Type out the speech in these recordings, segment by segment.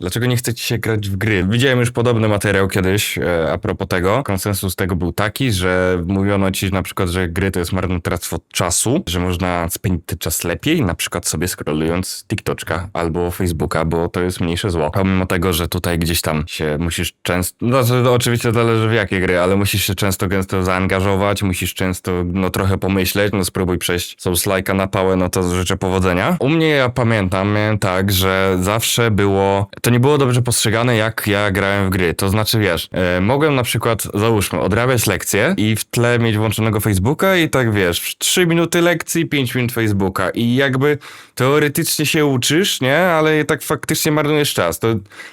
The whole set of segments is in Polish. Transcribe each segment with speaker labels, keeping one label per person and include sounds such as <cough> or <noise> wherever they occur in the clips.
Speaker 1: Dlaczego nie chcecie się grać w gry? Widziałem już podobny materiał kiedyś e, a propos tego. Konsensus tego był taki, że mówiono ci na przykład, że gry to jest marnotrawstwo czasu, że można spędzić ten czas lepiej, na przykład sobie scrollując TikToka albo Facebooka, bo to jest mniejsze zło. Pomimo tego, że tutaj gdzieś tam się musisz często, no to, oczywiście zależy w jakie gry, ale musisz się często gęsto zaangażować, musisz często no trochę pomyśleć, no spróbuj przejść Souls-like'a na pałę, no to życzę powodzenia. U mnie ja pamiętam, tak, że zawsze było, to nie było dobrze postrzegane jak ja grałem w gry, to znaczy wiesz, e, mogłem na przykład, załóżmy, odrabiać lekcje i w tle mieć włączonego Facebooka i tak wiesz, w 3 minuty lekcji, 5 minut Facebooka. I jakby teoretycznie się uczysz, nie, ale tak faktycznie marnujesz czas, to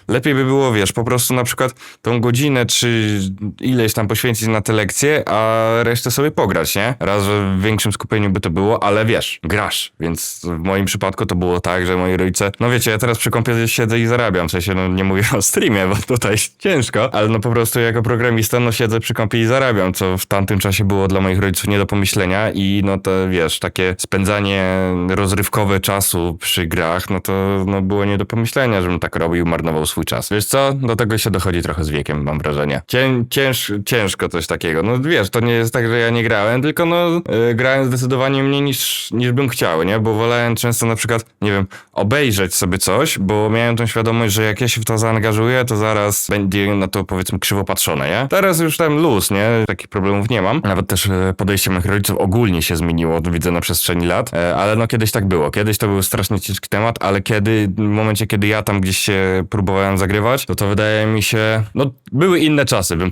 Speaker 1: lepiej by było, wiesz, po prostu na przykład tą godzinę czy ileś tam poświęcić na te lekcje, a resztę sobie pograć, nie? Raz, że w większym skupieniu by to było, ale wiesz, grasz, więc w moim przypadku to było tak, że moi rodzice, no wiecie, ja teraz przy kąpie siedzę i zarabiam, w sensie, no nie mówię o streamie, bo tutaj ciężko, ale no po prostu jako programista, no siedzę przy kąpie i zarabiam, co w tamtym czasie było dla moich rodziców nie do pomyślenia i no to wiesz, takie spędzanie rozrywkowe czasu przy grach, no to no było nie do pomyślenia, żebym tak robił, marnował swój czas. Wiesz co? Do tego się dochodzi trochę z wiekiem, mam wrażenie. Cię, cięż, ciężko coś takiego. No wiesz, to nie jest tak, że ja nie grałem, tylko no yy, grałem zdecydowanie mniej niż, niż bym chciał, nie? Bo wolałem często na przykład, nie wiem, obejrzeć sobie coś, bo miałem tą świadomość, że jak ja się w to zaangażuję, to zaraz będzie na to powiedzmy krzywo patrzone, nie? Teraz już tam luz, nie? Takich problemów nie mam. Nawet też e, podejście moich rodziców ogólnie się zmieniło, widzę na przestrzeni lat, e, ale no kiedyś tak było. Kiedyś to był strasznie ciężki temat, ale kiedy, w momencie, kiedy ja tam gdzieś się próbowałem zagrywać, to to wydaje mi się, no były inne czasy, bym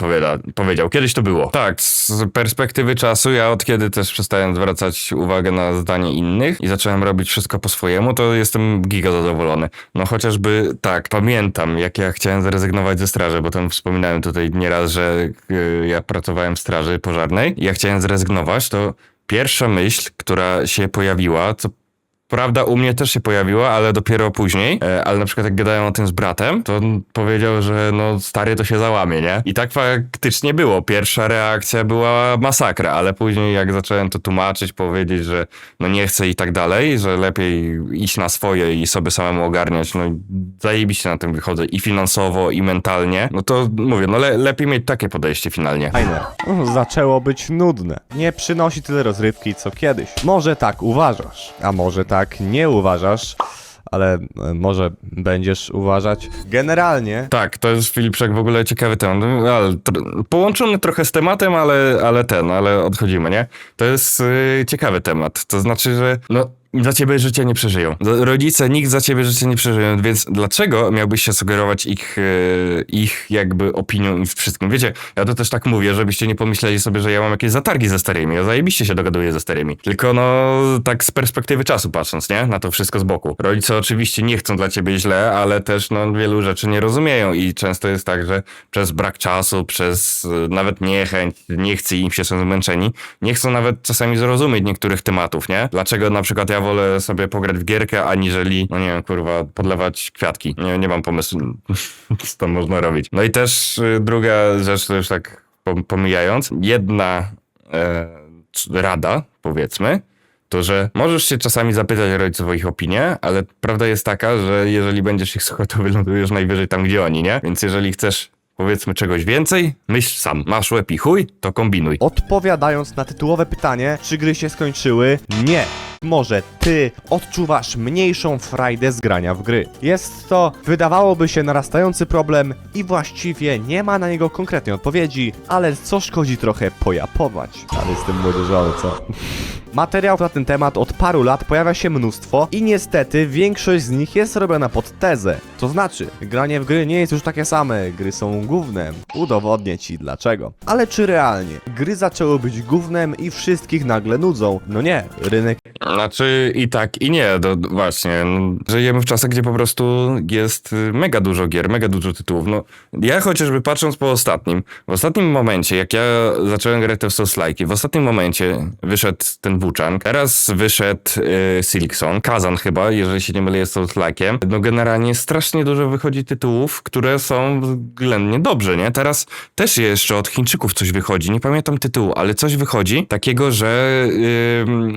Speaker 1: powiedział. Kiedyś to było. Tak, z perspektywy czasu, ja od kiedy też przestałem zwracać uwagę na zdanie innych i zacząłem robić wszystko po swojemu, to jestem giga zadowolony. No chociażby tak, pamiętam, jak ja chciałem zrezygnować ze straży, bo tam wspominałem tutaj nieraz, że y, ja pracowałem w straży pożarnej ja chciałem zrezygnować, to pierwsza myśl, która się pojawiła, co Prawda, u mnie też się pojawiła, ale dopiero później. E, ale na przykład jak gadałem o tym z bratem, to on powiedział, że no stary to się załamie, nie? I tak faktycznie było. Pierwsza reakcja była masakra, ale później jak zacząłem to tłumaczyć, powiedzieć, że no nie chcę i tak dalej, że lepiej iść na swoje i sobie samemu ogarniać, no zajebiście na tym wychodzę i finansowo, i mentalnie, no to mówię, no le lepiej mieć takie podejście finalnie.
Speaker 2: Fajne. No, Zaczęło być nudne. Nie przynosi tyle rozrywki co kiedyś. Może tak uważasz, a może tak nie uważasz, ale e, może będziesz uważać. Generalnie
Speaker 1: Tak, to jest Filipczak w ogóle ciekawy temat, No, ale tr- połączony trochę z tematem, ale, ale ten, ale odchodzimy, nie? To jest y, ciekawy temat, to znaczy, że no za ciebie życie nie przeżyją. Rodzice nikt za ciebie życie nie przeżyją, więc dlaczego miałbyś się sugerować ich, y, ich jakby opinią i wszystkim? Wiecie, ja to też tak mówię, żebyście nie pomyśleli sobie, że ja mam jakieś zatargi ze starymi, ja zajebiście się dogaduję ze starymi. Tylko no, tak z perspektywy czasu patrząc, nie? Na to wszystko z boku. Rodzice oczywiście nie chcą dla ciebie źle, ale też no wielu rzeczy nie rozumieją i często jest tak, że przez brak czasu, przez y, nawet niechęć, nie chce im się, są zmęczeni, nie chcą nawet czasami zrozumieć niektórych tematów, nie? Dlaczego na przykład ja wolę sobie pograć w gierkę, aniżeli, no nie wiem, kurwa, podlewać kwiatki. Nie, nie mam pomysłu, <laughs> co tam można robić. No i też y, druga rzecz, to już tak pom- pomijając, jedna e, rada, powiedzmy, to, że możesz się czasami zapytać rodziców o ich opinię, ale prawda jest taka, że jeżeli będziesz ich słuchał, to wylądujesz najwyżej tam, gdzie oni, nie? Więc jeżeli chcesz, powiedzmy, czegoś więcej, myśl sam. Masz łeb i chuj, to kombinuj.
Speaker 2: Odpowiadając na tytułowe pytanie, czy gry się skończyły? Nie. Może ty odczuwasz mniejszą frajdę z grania w gry. Jest to, wydawałoby się, narastający problem i właściwie nie ma na niego konkretnej odpowiedzi, ale co szkodzi trochę pojapować. Ale jestem młodzieżowy, co? Materiał na ten temat od paru lat pojawia się mnóstwo i niestety większość z nich jest robiona pod tezę. To znaczy, granie w gry nie jest już takie same, gry są gównem. Udowodnię ci dlaczego. Ale czy realnie? Gry zaczęły być gównem i wszystkich nagle nudzą? No nie, rynek
Speaker 1: Znaczy i tak, i nie, to właśnie. no, Żyjemy w czasach, gdzie po prostu jest y, mega dużo gier, mega dużo tytułów. No, ja chociażby patrząc po ostatnim, w ostatnim momencie, jak ja zacząłem grać te w Souls-like'i, w ostatnim momencie wyszedł ten Wuchang. Teraz wyszedł y, Silkson, Kazan chyba, jeżeli się nie mylę, jest Souls-like'iem. No generalnie strasznie dużo wychodzi tytułów, które są względnie dobrze, nie? Teraz też jeszcze od Chińczyków coś wychodzi, nie pamiętam tytułu, ale coś wychodzi takiego, że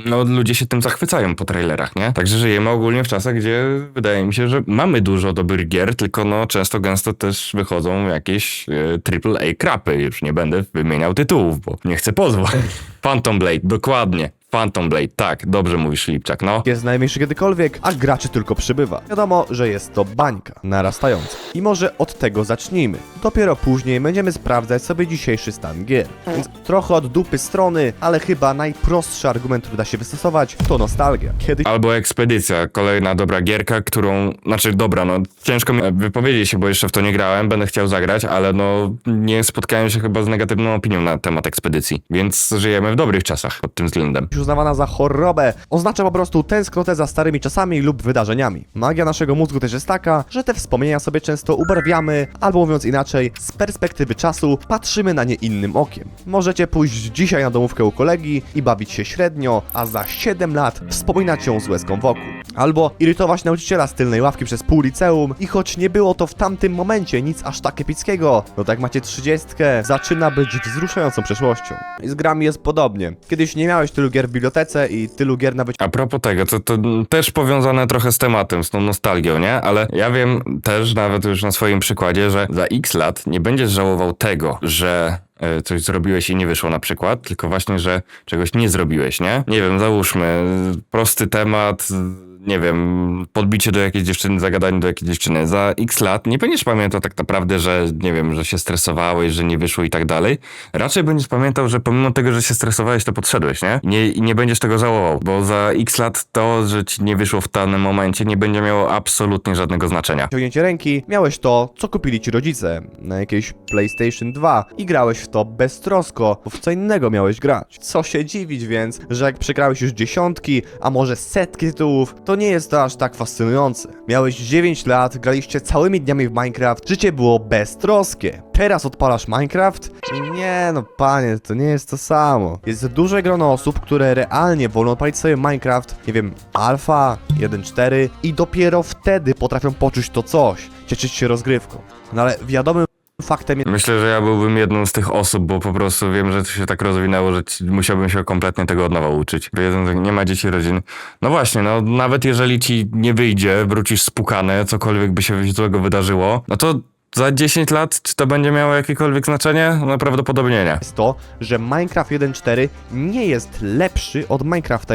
Speaker 1: no, ludzie się tym zachwycają po trailerach, nie? Także żyjemy ogólnie w czasach, gdzie wydaje mi się, że mamy dużo dobrych gier, tylko no często gęsto też wychodzą jakieś y, AAA krapy. Już nie będę wymieniał tytułów, bo nie chcę pozwać. <laughs> Phantom Blade, dokładnie. Phantom Blade, tak, dobrze mówisz Lipczak, no.
Speaker 2: jest najmniejszy kiedykolwiek, a graczy tylko przybywa. Wiadomo, że jest to bańka narastająca. I może od tego zacznijmy. Dopiero później będziemy sprawdzać sobie dzisiejszy stan gier. Więc trochę od dupy strony, ale chyba najprostszy argument, który da się wystosować, to nostalgia. Kiedyś
Speaker 1: Albo Ekspedycja, kolejna dobra gierka, którą, znaczy dobra, no ciężko mi wypowiedzieć się, bo jeszcze w to nie grałem, będę chciał zagrać, ale no nie spotkałem się chyba z negatywną opinią na temat Ekspedycji, więc żyjemy w dobrych czasach pod tym względem.
Speaker 2: Uznawana za chorobę, oznacza po prostu tęsknotę za starymi czasami lub wydarzeniami. Magia naszego mózgu też jest taka, że te wspomnienia sobie często ubarwiamy, albo mówiąc inaczej, z perspektywy czasu patrzymy na nie innym okiem. Możecie pójść dzisiaj na domówkę u kolegi i bawić się średnio, a za 7 lat wspominać ją z łezką wokół. Albo irytować nauczyciela z tylnej ławki przez pół liceum i choć nie było to w tamtym momencie nic aż tak epickiego, no tak macie trzydziestkę, zaczyna być wzruszającą przeszłością. I z grami jest podobnie. Kiedyś nie miałeś tylu gier bibliotece i tylu gier na
Speaker 1: A propos tego, to, to też powiązane trochę z tematem, z tą nostalgią, nie? Ale ja wiem też, nawet już na swoim przykładzie, że za x lat nie będziesz żałował tego, że e, coś zrobiłeś i nie wyszło na przykład, tylko właśnie, że czegoś nie zrobiłeś, nie? Nie wiem, załóżmy, prosty temat, nie wiem, podbicie do jakiejś dziewczyny, zagadanie do jakiejś dziewczyny. Za x lat nie będziesz pamiętał tak naprawdę, że nie wiem, że się stresowałeś, że nie wyszło i tak dalej. Raczej będziesz pamiętał, że pomimo tego, że się stresowałeś, to podszedłeś, nie? I nie, nie będziesz tego żałował, bo za x lat to, że ci nie wyszło w danym momencie, nie będzie miało absolutnie żadnego znaczenia.
Speaker 2: wyciągnięcie ręki miałeś to, co kupili ci rodzice na jakieś PlayStation 2 i grałeś w to beztrosko, bo w co innego miałeś grać. Co się dziwić więc, że jak przegrałeś już dziesiątki, a może setki tytułów, to nie jest to aż tak fascynujące. Miałeś 9 lat, graliście całymi dniami w Minecraft, życie było beztroskie. Teraz odpalasz Minecraft? Nie no panie, to nie jest to samo. Jest duże grono osób, które realnie wolą odpalić sobie Minecraft, nie wiem, alfa, 1.4 i dopiero wtedy potrafią poczuć to coś, cieszyć się rozgrywką. No ale wiadomym faktem jest
Speaker 1: Myślę, że ja byłbym jedną z tych osób, bo po prostu wiem, że to się tak rozwinęło, że ci- musiałbym się kompletnie tego od nowa uczyć. Jeden, z- nie ma dzieci, rodzin. No właśnie, no nawet jeżeli ci nie wyjdzie, wrócisz spukany, cokolwiek by się złego wydarzyło, no to za 10 lat, czy to będzie miało jakiekolwiek znaczenie? No prawdopodobnie nie.
Speaker 2: jest to, że Minecraft 1.4 nie jest lepszy od Minecrafta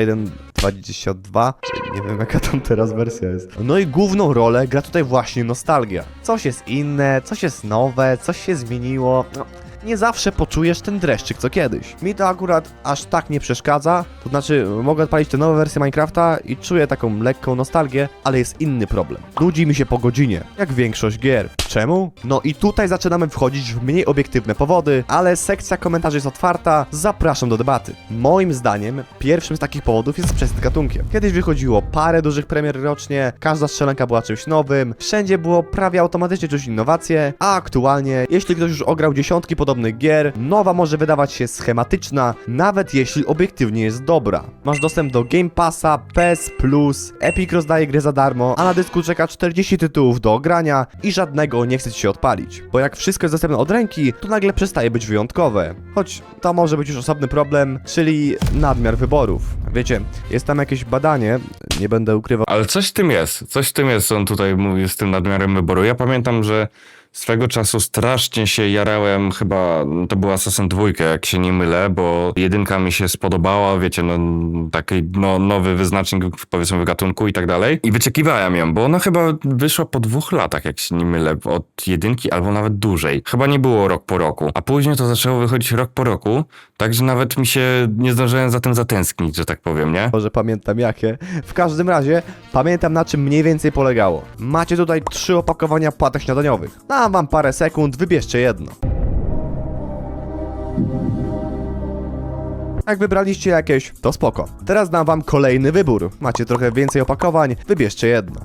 Speaker 2: 1.22. Nie wiem jaka tam teraz wersja jest. No i główną rolę gra tutaj właśnie nostalgia. Coś jest inne, coś jest nowe, coś się zmieniło. No, nie zawsze poczujesz ten dreszczyk co kiedyś. Mi to akurat aż tak nie przeszkadza, to znaczy mogę odpalić te nowe wersje Minecrafta i czuję taką lekką nostalgię, ale jest inny problem. Nudzi mi się po godzinie, jak większość gier. Czemu? No i tutaj zaczynamy wchodzić w mniej obiektywne powody, ale sekcja komentarzy jest otwarta, zapraszam do debaty. Moim zdaniem pierwszym z takich powodów jest sprzęt gatunkiem. Kiedyś wychodziło parę dużych premier rocznie, każda strzelanka była czymś nowym, wszędzie było prawie automatycznie czuć innowacje, a aktualnie, jeśli ktoś już ograł dziesiątki podobnych gier, nowa może wydawać się schematyczna, nawet jeśli obiektywnie jest dobra. Masz dostęp do Game Passa, PS Plus, Epic rozdaje gry za darmo, a na dysku czeka 40 tytułów do ogrania i żadnego nie chce ci się odpalić. Bo jak wszystko jest dostępne od ręki, to nagle przestaje być wyjątkowe. Choć to może być już osobny problem, czyli nadmiar wyborów. Wiecie, jest tam jakieś badanie, nie będę ukrywał.
Speaker 1: Ale coś w tym jest, coś w tym jest, on tutaj mówi z tym nadmiarem wyboru. Ja pamiętam, że swego czasu strasznie się jarałem, chyba to była Assassin 2, jak się nie mylę, bo jedynka mi się spodobała, wiecie, no taki no, nowy wyznacznik powiedzmy w gatunku i tak dalej. I wyczekiwałem ją, bo ona chyba wyszła po dwóch latach, jak się nie mylę, od jedynki albo nawet dłużej. Chyba nie było rok po roku. A później to zaczęło wychodzić rok po roku, także nawet mi się nie zdążyłem za tym zatęsknić, że tak powiem, nie?
Speaker 2: Może pamiętam jakie. W każdym razie, pamiętam na czym mniej więcej polegało. Macie tutaj trzy opakowania płatek śniadaniowych. Dam wam parę sekund, wybierzcie jedno. Jak wybraliście jakieś, to spoko. Teraz dam wam kolejny wybór. Macie trochę więcej opakowań, wybierzcie jedno.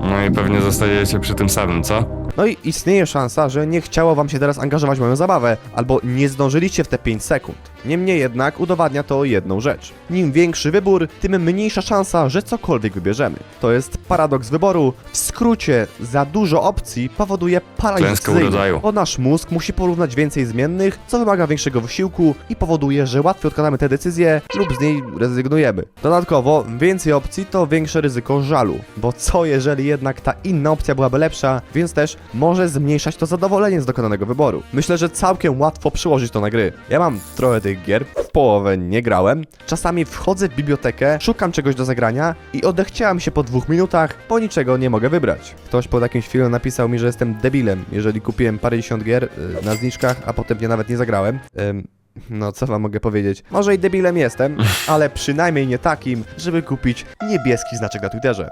Speaker 1: No i pewnie zostajecie przy tym samym, co?
Speaker 2: No i istnieje szansa, że nie chciało wam się teraz angażować w moją zabawę, albo nie zdążyliście w te 5 sekund. Niemniej jednak udowadnia to jedną rzecz. Im większy wybór, tym mniejsza szansa, że cokolwiek wybierzemy. To jest paradoks wyboru. W skrócie, za dużo opcji powoduje paraliż decyzyjny, bo nasz mózg musi porównać więcej zmiennych, co wymaga większego wysiłku i powoduje, że łatwiej odkładamy tę decyzję lub z niej rezygnujemy. Dodatkowo, więcej opcji to większe ryzyko żalu, bo co jeżeli jednak ta inna opcja byłaby lepsza, więc też może zmniejszać to zadowolenie z dokonanego wyboru. Myślę, że całkiem łatwo przyłożyć to na gry. Ja mam trochę tych gier, w połowę nie grałem. Czasami wchodzę w bibliotekę, szukam czegoś do zagrania i odechciałam się po dwóch minutach, bo niczego nie mogę wybrać. Ktoś pod jakimś filmem napisał mi, że jestem debilem, jeżeli kupiłem parędziesiąt gier y, na zniżkach, a potem je nawet nie zagrałem. Ym, no, co wam mogę powiedzieć? Może i debilem jestem, <laughs> ale przynajmniej nie takim, żeby kupić niebieski znaczek na Twitterze.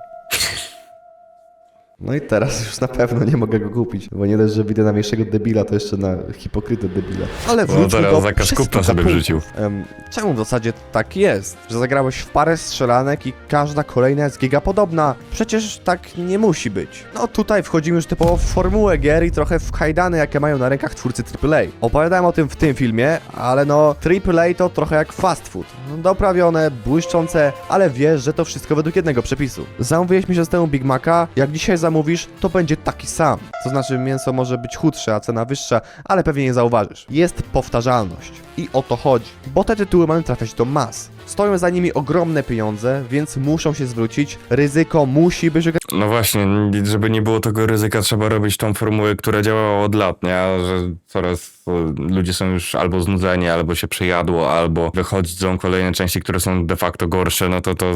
Speaker 2: No i teraz już na pewno nie mogę go kupić, bo nie dość, że widzę na większego debila, to jeszcze na hipokrytę debila. Ale
Speaker 1: No
Speaker 2: wróćmy
Speaker 1: teraz
Speaker 2: do
Speaker 1: zakaz kupna sobie wrzucił.
Speaker 2: Em, czemu w zasadzie tak jest? Że zagrałeś w parę strzelanek i każda kolejna jest gigapodobna? Przecież tak nie musi być. No tutaj wchodzimy już typowo w formułę gier i trochę w kajdany, jakie mają na rękach twórcy AAA. Opowiadałem o tym w tym filmie, ale no AAA to trochę jak fast food. No, doprawione, błyszczące, ale wiesz, że to wszystko według jednego przepisu. Zamówiłeś mi się z temu Big Maca, jak dzisiaj zamówisz, to będzie taki sam. To znaczy mięso może być chudsze, a cena wyższa, ale pewnie nie zauważysz. Jest powtarzalność. I o to chodzi. Bo te tytuły mają trafiać do mas. Stoją za nimi ogromne pieniądze, więc muszą się zwrócić. Ryzyko musi być
Speaker 1: No właśnie, żeby nie było tego ryzyka, trzeba robić tą formułę, która działała od lat, nie? Że coraz e, ludzie są już albo znudzeni, albo się przejadło, albo wychodzą kolejne części, które są de facto gorsze, no to to,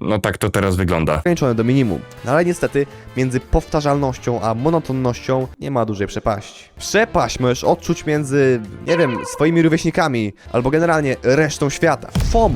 Speaker 1: no tak to teraz wygląda.
Speaker 2: ograniczone do minimum. No ale niestety między powtarzalnością a monotonnością nie ma dużej przepaści. Przepaść możesz odczuć między, nie wiem, swoimi rówieśnikami albo generalnie resztą świata. FOMO.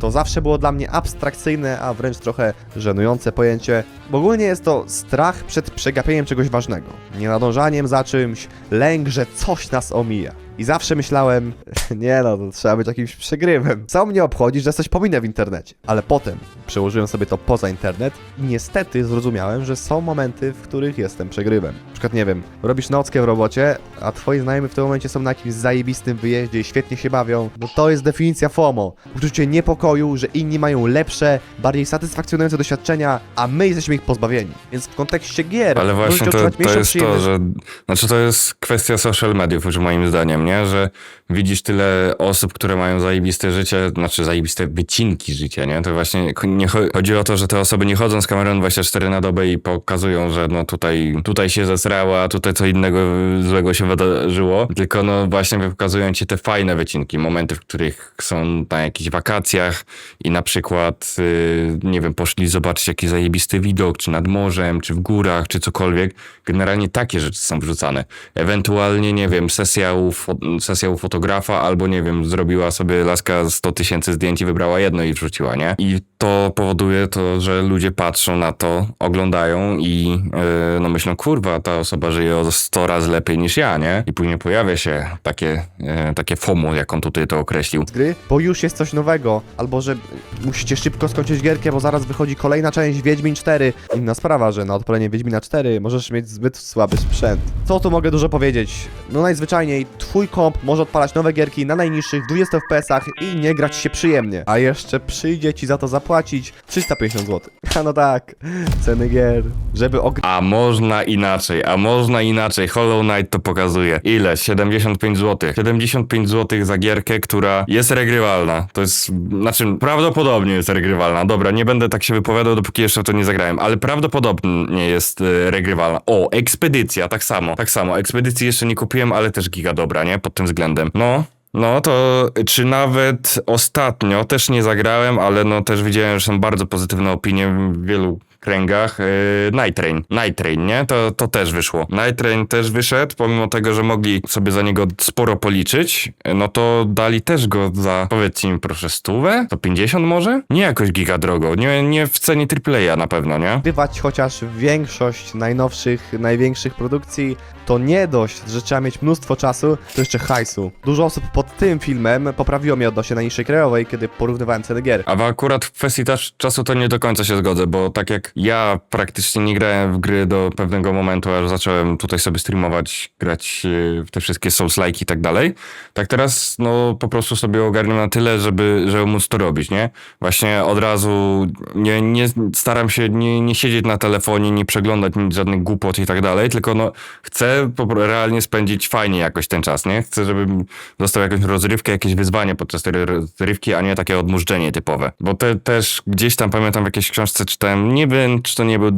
Speaker 2: To zawsze było dla mnie abstrakcyjne, a wręcz trochę żenujące pojęcie, ogólnie jest to strach przed przegapieniem czegoś ważnego, nienadążaniem za czymś, lęk, że coś nas omija. I zawsze myślałem, <laughs> nie no, to trzeba być jakimś przegrywem. Co mnie obchodzi, że coś pominę w internecie? Ale potem przełożyłem sobie to poza internet i niestety zrozumiałem, że są momenty, w których jestem przegrywem. Na przykład, nie wiem, robisz nockę w robocie, a twoi znajomi w tym momencie są na jakimś zajebistym wyjeździe i świetnie się bawią. No to jest definicja FOMO. Uczucie niepokoju, że inni mają lepsze, bardziej satysfakcjonujące doświadczenia, a my jesteśmy ich pozbawieni. Więc w kontekście gier
Speaker 1: Ale właśnie to, to jest to, że. Znaczy, to jest kwestia social mediów, już moim zdaniem, nie? Że widzisz tyle osób, które mają zajebiste życie, znaczy zajebiste wycinki życia, nie? To właśnie nie cho- chodzi o to, że te osoby nie chodzą z kamerą 24 na dobę i pokazują, że no tutaj, tutaj się zesrała, tutaj co innego złego się wydarzyło, tylko no właśnie pokazują ci te fajne wycinki, momenty, w których są na jakichś wakacjach i na przykład, yy, nie wiem, poszli zobaczyć jakiś zajebisty widok, czy nad morzem, czy w górach, czy cokolwiek. Generalnie takie rzeczy są wrzucane. Ewentualnie, nie wiem, sesja u, sesja u fotografa, albo nie wiem, zrobiła sobie laska 100 tysięcy zdjęć i wybrała jedno i wrzuciła, nie? I to powoduje to, że ludzie patrzą na to, oglądają i yy, no myślą, kurwa, ta osoba żyje o 100 razy lepiej niż ja, nie? I później pojawia się takie, yy, takie FOMO, jak on tutaj to określił.
Speaker 2: z gry, bo już jest coś nowego, albo że musicie szybko skończyć gierkę, bo zaraz wychodzi kolejna część Wiedźmin 4. Inna sprawa, że na odpalenie Wiedźmina 4 możesz mieć zbyt słaby sprzęt. Co tu mogę dużo powiedzieć? No najzwyczajniej, twój komp może odpalać nowe gierki na najniższych 20 FPS-ach i nie grać się przyjemnie. A jeszcze przyjdzie ci za to zapłacić 350 zł. <laughs> A no tak, ceny gier. Żeby ogr...
Speaker 1: A można inaczej, a można inaczej. Hollow Knight to pokazuje. Ile? 75 zł. 75 zł za gierkę, która jest regrywalna. To jest, znaczy, prawdopodobnie jest regrywalna. Dobra, nie będę tak się wypowiadał, dopóki jeszcze w to nie zagrałem, ale prawdopodobnie jest e, regrywalna. O, Ekspedycja, tak samo, tak samo. Ekspedycji jeszcze nie kupiłem, ale też giga dobra, Pod tym względem. No, no to czy nawet ostatnio też nie zagrałem, ale no też widziałem, że są bardzo pozytywne opinie wielu kręgach. Yy, Night Train. Night Train, nie? To, to też wyszło. Night Train też wyszedł, pomimo tego, że mogli sobie za niego sporo policzyć, no to dali też go za, powiedzcie mi proszę, stówę? To 50 może? Nie jakoś giga drogo. Nie, nie w cenie AAA na pewno, nie?
Speaker 2: Grywać chociaż większość najnowszych, największych produkcji, to nie dość, że trzeba mieć mnóstwo czasu, to jeszcze hajsu. Dużo osób pod tym filmem poprawiło mnie odnośnie najniższej krajowej, kiedy porównywałem ceny gier.
Speaker 1: A akurat w kwestii też czasu to nie do końca się zgodzę, bo tak jak ja praktycznie nie grałem w gry do pewnego momentu, aż zacząłem tutaj sobie streamować, grać e, w te wszystkie Souls-like i tak dalej, tak teraz no po prostu sobie ogarniam na tyle, żeby, żeby móc to robić, nie? Właśnie od razu nie, nie staram się nie, nie siedzieć na telefonie, nie przeglądać żadnych głupot i tak dalej, tylko no chcę realnie spędzić fajnie jakoś ten czas, nie? Chcę, żebym dostał jakąś rozrywkę, jakieś wyzwanie podczas tej rozrywki, a nie takie odmurzczenie typowe. Bo te, też gdzieś tam pamiętam w jakiejś książce czytałem, nie czy to nie był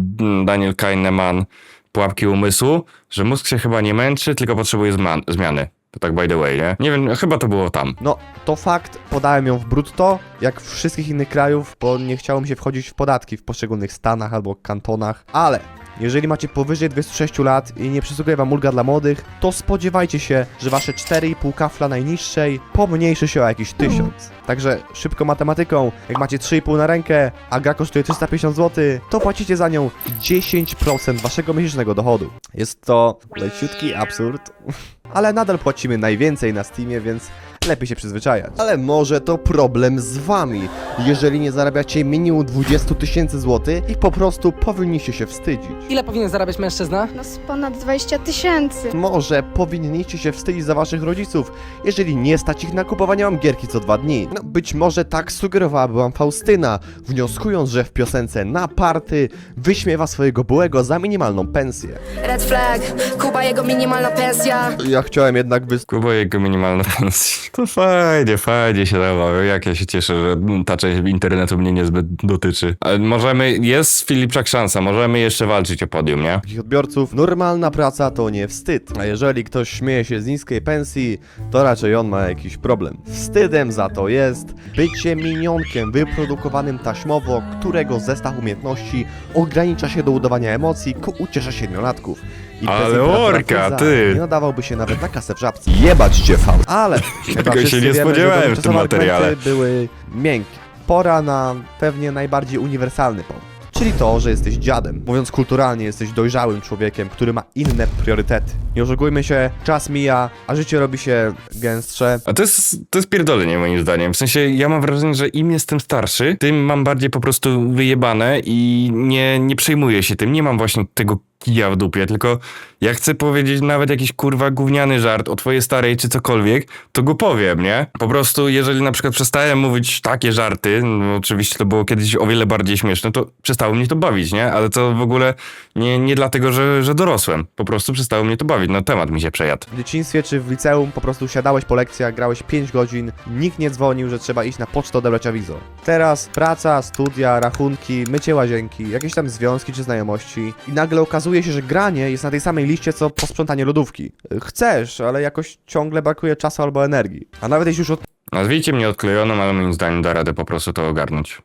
Speaker 1: Daniel Kahneman, Pułapki umysłu, że mózg się chyba nie męczy, tylko potrzebuje zmiany. To tak by the way, nie? Nie wiem, chyba to było tam.
Speaker 2: No, to fakt, podałem ją w brutto, jak wszystkich innych krajów, bo nie chciało mi się wchodzić w podatki w poszczególnych stanach albo kantonach, ale jeżeli macie powyżej 26 lat i nie przysługuje wam ulga dla młodych, to spodziewajcie się, że wasze 4,5 kafla najniższej pomniejszy się o jakiś 1000. Także szybko matematyką, jak macie 3,5 na rękę, a gra kosztuje 350 zł, to płacicie za nią 10% waszego miesięcznego dochodu. Jest to leciutki absurd, <laughs> ale nadal płacimy najwięcej na Steamie, więc lepiej się przyzwyczajać. Ale może to problem z wami, jeżeli nie zarabiacie minimum 20 tysięcy złotych i po prostu powinniście się wstydzić.
Speaker 3: Ile powinien zarabiać mężczyzna?
Speaker 4: No z ponad 20 tysięcy.
Speaker 2: Może powinniście się wstydzić za waszych rodziców, jeżeli nie stać ich na kupowanie wam gierki co dwa dni. Być może tak sugerowałaby wam Faustyna, wnioskując, że w piosence na party wyśmiewa swojego byłego za minimalną pensję.
Speaker 5: Red flag, Kuba jego minimalna pensja
Speaker 2: Ja chciałem jednak wys...
Speaker 1: Kuba jego minimalna pensja. <laughs> To fajnie, fajnie się dawało. Jak ja się cieszę, że ta część internetu mnie niezbyt dotyczy. Ale możemy, jest Filipczak szansa, możemy jeszcze walczyć o podium, nie?
Speaker 2: takich odbiorców, normalna praca to nie wstyd. A jeżeli ktoś śmieje się z niskiej pensji, to raczej on ma jakiś problem. Wstydem za to jest bycie minionkiem wyprodukowanym taśmowo, którego zestaw umiejętności ogranicza się do udawania emocji ku uciesze siedmiolatków. I bez
Speaker 1: Ale
Speaker 2: imperatora
Speaker 1: orka,
Speaker 2: Fryza
Speaker 1: ty!
Speaker 2: Nie nadawałby się nawet na kasę w żabce. Jebać cię fał. Ale <laughs> chyba
Speaker 1: Tego się
Speaker 2: wszyscy
Speaker 1: nie
Speaker 2: wiemy, że
Speaker 1: spodziewałem w tym
Speaker 2: dotychczasowe
Speaker 1: materiale.
Speaker 2: argumenty były miękkie. Pora na pewnie najbardziej uniwersalny pomysł. Czyli to, że jesteś dziadem. Mówiąc kulturalnie, jesteś dojrzałym człowiekiem, który ma inne priorytety. Nie oszukujmy się, czas mija, a życie robi się gęstsze.
Speaker 1: A to jest, to jest pierdolenie moim zdaniem. W sensie ja mam wrażenie, że im jestem starszy, tym mam bardziej po prostu wyjebane i nie, nie przejmuję się tym. Nie mam właśnie tego kija w dupie, tylko jak chcę powiedzieć nawet jakiś kurwa gówniany żart o twojej starej czy cokolwiek, to go powiem, nie? Po prostu jeżeli na przykład przestałem mówić takie żarty, no oczywiście to było kiedyś o wiele bardziej śmieszne, to przestało mnie to bawić, nie? Ale to w ogóle nie, nie dlatego, że, że dorosłem. Po prostu przestało mnie to bawić. No temat mi się przejadł.
Speaker 2: W dzieciństwie czy w liceum po prostu siadałeś po lekcjach, grałeś 5 godzin, nikt nie dzwonił, że trzeba iść na pocztę odebrać awizo. Teraz praca, studia, rachunki, mycie łazienki, jakieś tam związki czy znajomości i nagle okazuje się, że granie jest na tej samej liście co posprzątanie lodówki. Chcesz, ale jakoś ciągle brakuje czasu albo energii. A nawet jeśli już
Speaker 1: Nazwijcie mnie odklejoną, ale moim zdaniem da radę po prostu to ogarnąć.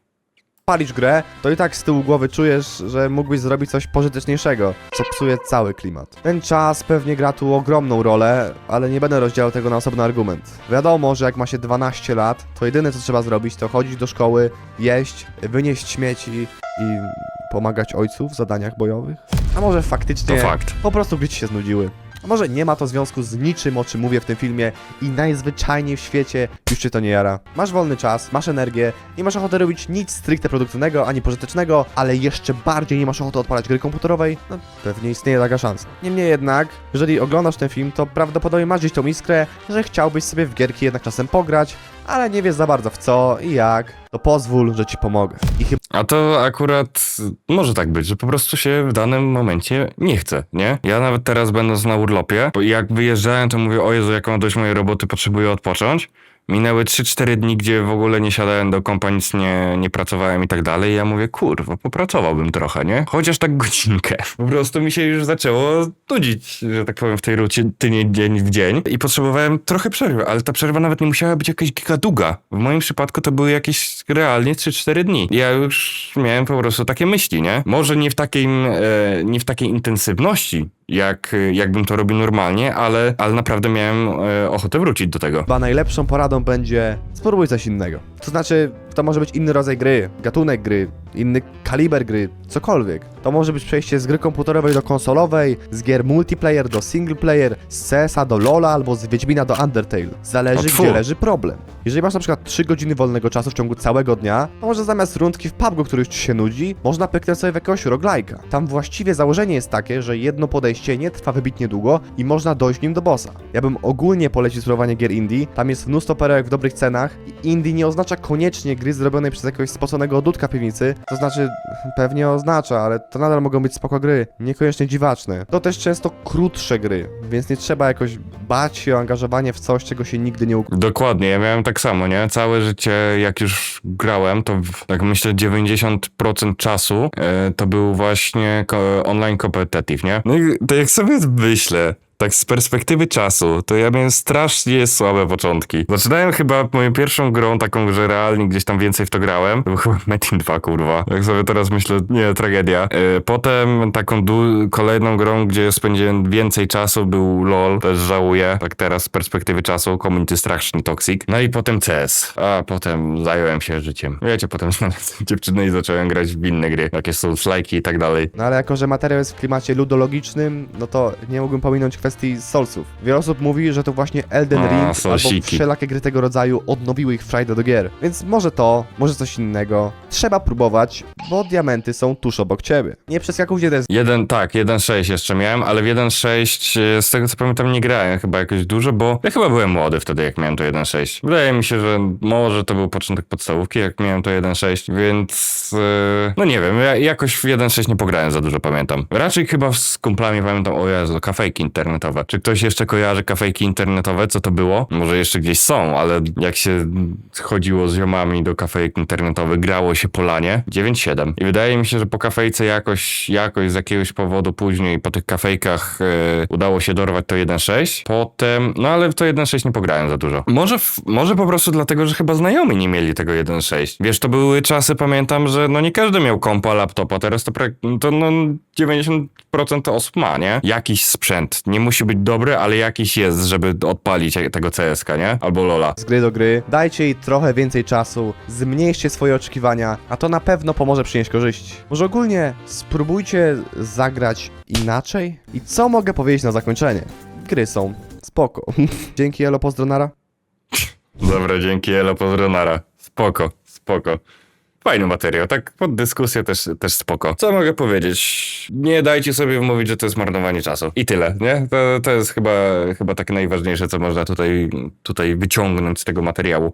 Speaker 2: odpalisz grę, to i tak z tyłu głowy czujesz, że mógłbyś zrobić coś pożyteczniejszego, co psuje cały klimat. Ten czas pewnie gra tu ogromną rolę, ale nie będę rozdzielał tego na osobny argument. Wiadomo, że jak ma się 12 lat, to jedyne co trzeba zrobić to chodzić do szkoły, jeść, wynieść śmieci i pomagać ojcu w zadaniach bojowych. A może faktycznie
Speaker 1: To fakt.
Speaker 2: po prostu gry ci się znudziły. A może nie ma to związku z niczym, o czym mówię w tym filmie i najzwyczajniej w świecie już cię to nie jara. Masz wolny czas, masz energię, nie masz ochoty robić nic stricte produktywnego ani pożytecznego, ale jeszcze bardziej nie masz ochoty odpalać gry komputerowej, no pewnie istnieje taka szansa. Niemniej jednak, jeżeli oglądasz ten film, to prawdopodobnie masz gdzieś tą iskrę, że chciałbyś sobie w gierki jednak czasem pograć, ale nie wiesz za bardzo w co i jak, to pozwól, że ci pomogę. I chyba
Speaker 1: A to akurat może tak być, że po prostu się w danym momencie nie chce, nie? Ja nawet teraz będąc na urlopie, bo jak wyjeżdżałem, to mówię, o Jezu, jak mam dość mojej roboty, potrzebuję odpocząć. Minęły 3-4 dni, gdzie w ogóle nie siadałem do kompa, nic nie, nie pracowałem i tak dalej. I ja mówię, kurwa, popracowałbym trochę, nie? Chociaż tak godzinkę. <laughs> Po prostu mi się już zaczęło nudzić, że tak powiem, w tej rutynie dzień w dzień. I potrzebowałem trochę przerwy, ale ta przerwa nawet nie musiała być jakaś giga długa. W moim przypadku to były jakieś realnie 3-4 dni. Ja już miałem po prostu takie myśli, nie? Może nie w takiej, e, nie w takiej intensywności, jak, jakbym to robił normalnie, ale, ale naprawdę miałem e, ochotę wrócić do tego.
Speaker 2: Chyba najlepszą poradą będzie spróbuj coś innego. To znaczy, to może być inny rodzaj gry, gatunek gry, inny kaliber gry, cokolwiek. To może być przejście z gry komputerowej do konsolowej, z gier multiplayer do single player, z CS-a do LoL'a albo z Wiedźmina do Undertale. Zależy,
Speaker 1: O, tfu.
Speaker 2: gdzie leży problem. Jeżeli masz na przykład 3 godziny wolnego czasu w ciągu całego dnia, to może zamiast rundki w PUBG, który już ci się nudzi, można pyknąć sobie w jakiegoś roguelike'a. Tam właściwie założenie jest takie, że jedno podejście nie trwa wybitnie długo i można dojść nim do bossa. Ja bym ogólnie polecił spróbowanie gier indie, tam jest mnóstwo perełek w dobrych cenach i indie nie oznacza koniecznie gry zrobionej przez jakiegoś spoconego dudka piwnicy, to znaczy pewnie oznacza, ale to nadal mogą być spoko gry, niekoniecznie dziwaczne. To też często krótsze gry, więc nie trzeba jakoś bać się o angażowanie w coś, czego się nigdy nie ukończy.
Speaker 1: Dokładnie, ja miałem tak samo, nie? Całe życie, jak już grałem, to w, tak myślę 90% czasu e, to był właśnie online competitive, nie? No i to jak sobie myślę, tak z perspektywy czasu, to ja miałem strasznie słabe początki. Zaczynałem chyba moją pierwszą grą, taką, że realnie gdzieś tam więcej w to grałem, to był chyba <laughs> Metin 2, kurwa. Jak sobie teraz myślę, nie, tragedia. E, Potem taką kolejną grą, gdzie spędziłem więcej czasu, był LOL, też żałuję, tak teraz z perspektywy czasu, Community strasznie toxic. No i potem CS, a potem zająłem się życiem. Wiecie, potem <laughs> znalazłem dziewczynę i zacząłem grać w inne gry, jakieś są slajki i tak dalej.
Speaker 2: No ale jako, że materiał jest w klimacie ludologicznym, no to nie mógłbym pominąć kwestii Soulsów. Wiele osób mówi, że to właśnie Elden
Speaker 1: A,
Speaker 2: Ring albo
Speaker 1: Soulsiki.
Speaker 2: wszelakie gry tego rodzaju odnowiły ich frajdę do gier. Więc może to, może coś innego. Trzeba próbować, bo diamenty są tuż obok ciebie. Nie przeskakuj jeden z
Speaker 1: Jeden, tak, 1.6 jeszcze miałem, ale w 1.6 e, z tego co pamiętam nie grałem chyba jakoś dużo, bo ja chyba byłem młody wtedy jak miałem to 1.6. Wydaje mi się, że może to był początek podstawówki jak miałem to 1.6, więc e, no nie wiem, ja jakoś w 1.6 nie pograłem za dużo pamiętam. Raczej chyba z kumplami pamiętam, o Jezu, kafejki internetowe. Czy ktoś jeszcze kojarzy kafejki internetowe, co to było? Może jeszcze gdzieś są, ale jak się chodziło z ziomami do kafejek internetowych, grało się polanie 9.7. I wydaje mi się, że po kafejce jakoś, jakoś z jakiegoś powodu później po tych kafejkach e, udało się dorwać to 1.6. Potem, no ale w to 1.6 nie pograłem za dużo. Może, w, może po prostu dlatego, że chyba znajomi nie mieli tego 1.6. Wiesz, to były czasy, pamiętam, że no nie każdy miał kompa, laptopa, teraz to, to no 90% osób ma, nie? Jakiś sprzęt. Nie musi być dobry, ale jakiś jest, żeby odpalić tego CSK, nie? Albo Lola.
Speaker 2: z gry do gry, dajcie jej trochę więcej czasu, zmniejszcie swoje oczekiwania, a to na pewno pomoże przynieść korzyści. Może ogólnie spróbujcie zagrać inaczej? I co mogę powiedzieć na zakończenie? Gry są spoko. <laughs> Dzięki Elo, pozdronara.
Speaker 1: Dobra, dzięki Elo, pozdronara. Spoko, spoko. Fajny materiał, tak pod dyskusję też, też spoko. Co mogę powiedzieć? Nie dajcie sobie mówić, że to jest marnowanie czasu. I tyle, nie? To, to jest chyba, chyba takie najważniejsze, co można tutaj, tutaj wyciągnąć z tego materiału.